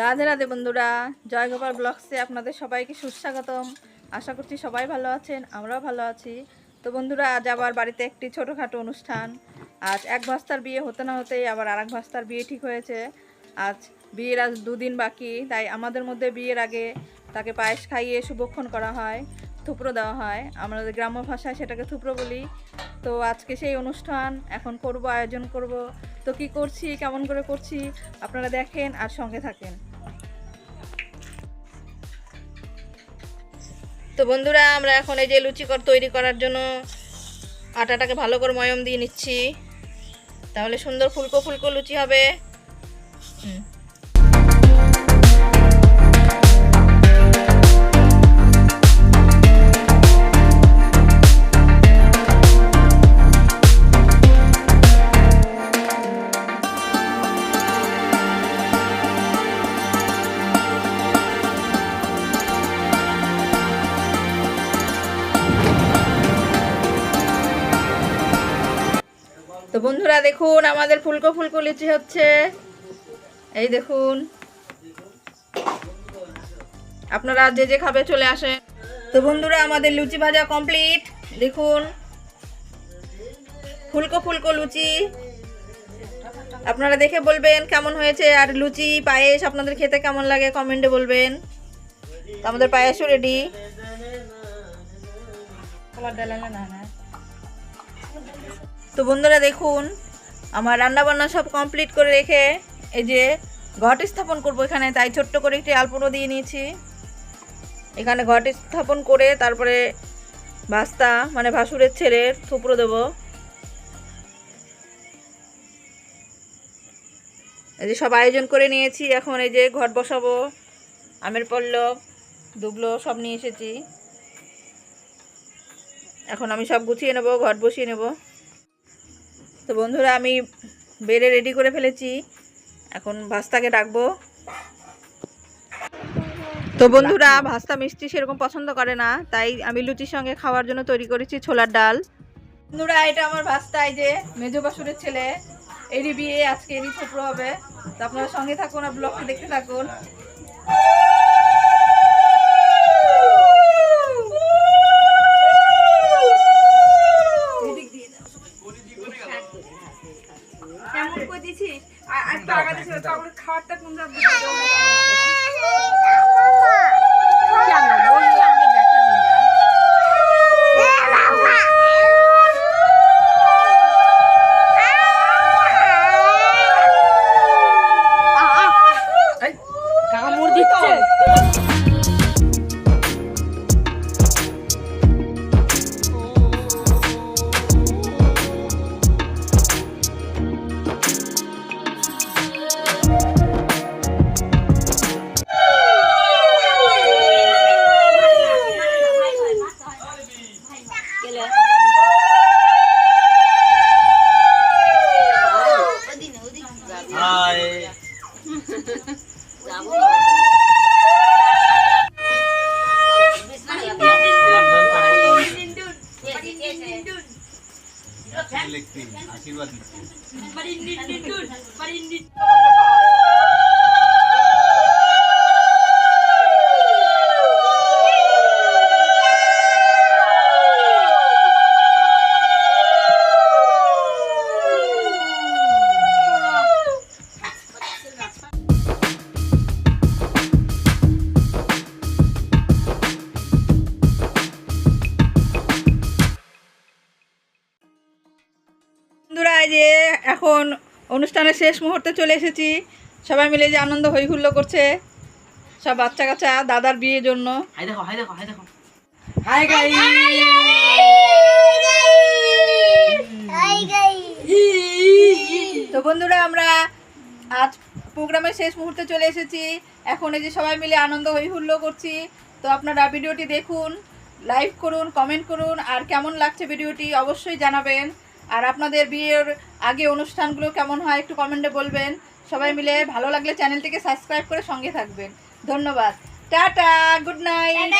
রাধে রাধে বন্ধুরা জয় গোপাল ব্লগসে আপনাদের সবাইকে সুস্বাগতম। আশা করছি সবাই ভালো আছেন, আমরাও ভালো আছি। তো বন্ধুরা, আজ আবার বাড়িতে একটি ছোটোখাটো অনুষ্ঠান। আজ এক ভাস্তার বিয়ে হতে না হতেই আবার আর এক ভাস্তার বিয়ে ঠিক হয়েছে। আজ বিয়ের আজ দুদিন বাকি, তাই আমাদের মধ্যে বিয়ের আগে তাকে পায়েস খাইয়ে শুভক্ষণ করা হয়, থুপড়ো দেওয়া হয়। আমাদের গ্রাম্য ভাষায় সেটাকে থুপড়ো বলি। তো আজকে সেই অনুষ্ঠান, এখন করব, আয়োজন করব। তো কি করছি? কেমন করে করছি? আপনারা দেখেন আর সঙ্গে থাকেন। তো বন্ধুরা, আমরা এখন এই যে লুচি কর তৈরি করার জন্য আটাটাকে ভালো করে ময়ম দিয়ে নিচ্ছি। তাহলে সুন্দর ফুলকো ফুলকো লুচি হবে। হুম। তো বন্ধুরা দেখুন, আমাদের ফুলকো ফুলকো লিচি হচ্ছে। এই দেখুন। আপনারা যে যে খাবে চলে আসে তো বন্ধুরা, আমাদের লুচি ভাজা কমপ্লিট দেখুন। ফুলকো ফুলকো লুচি। আপনারা দেখে বলবেন কেমন হয়েছে, আর লুচি, পায়েস, আপনাদের খেতে কেমন লাগে কমেন্টে বলবেন। আমাদের পায়েসও রেডি না না। তো বন্ধুরা দেখুন, আমার রান্না বান্না সব কমপ্লিট করে রেখে এই যে ঘট স্থাপন করব এখানে, তাই ছোট্ট করে একটি আলপনা দিয়ে নিয়েছি। এখানে ঘট স্থাপন করে তারপরে ভাস্তা মানে ভাসুরের ছেলের থুপড়ো দেব। এই যে সব আয়োজন করে নিয়েছি, এখন এই যে ঘট বসাবো, আমের পল্লব, দুবলো সব নিয়ে এসেছি। এখন আমি সব গুছিয়ে নেব, ঘট বসিয়ে নেব। তো বন্ধুরা আমি বেড়ে রেডি করে ফেলেছি। এখন ভাস্তাকে ডাকবো। তো বন্ধুরা, ভাস্তা মিষ্টি সেরকম পছন্দ করে না, তাই আমি লুচির সঙ্গে খাওয়ার জন্য তৈরি করেছি ছোলার ডাল। বন্ধুরা, এটা আমার ভাস্তা, এই যে মেজো বাসুরের ছেলে। এরই বিয়ে, আজকে এরই ছোট হবে। তো আপনারা সঙ্গে থাকুন আর ব্লগটি দেখতে থাকুন। দিছিস কোন জায়গা Selektif, asyik banget. Parindin, parindin, parindin. যে এখন অনুষ্ঠানের শেষ মুহূর্তে চলে এসেছি। সবাই মিলে যে আনন্দ হই হুল্লো করছে। সব বাচ্চা কাচ্চা দাদার বিয়ের জন্য। হাই দেখো হাই দেখো হাই দেখো। হাই গাই তো বন্ধুরা আমরা আজ প্রোগ্রামের শেষ মুহূর্তে চলে এসেছি এখন এই যে সবাই মিলে আনন্দ হই হুল্লো করছি তো আপনারা ভিডিওটি দেখুন লাইক করুন কমেন্ট করুন আর কেমন লাগছে ভিডিওটি অবশ্যই জানাবেন আর আপনাদের বিয়ের আগে অনুষ্ঠানগুলো কেমন হয় একটু কমেন্টে বলবেন। সবাই মিলে ভালো লাগলে চ্যানেলটিকে সাবস্ক্রাইব করে সঙ্গে থাকবেন। ধন্যবাদ। Tata, good night.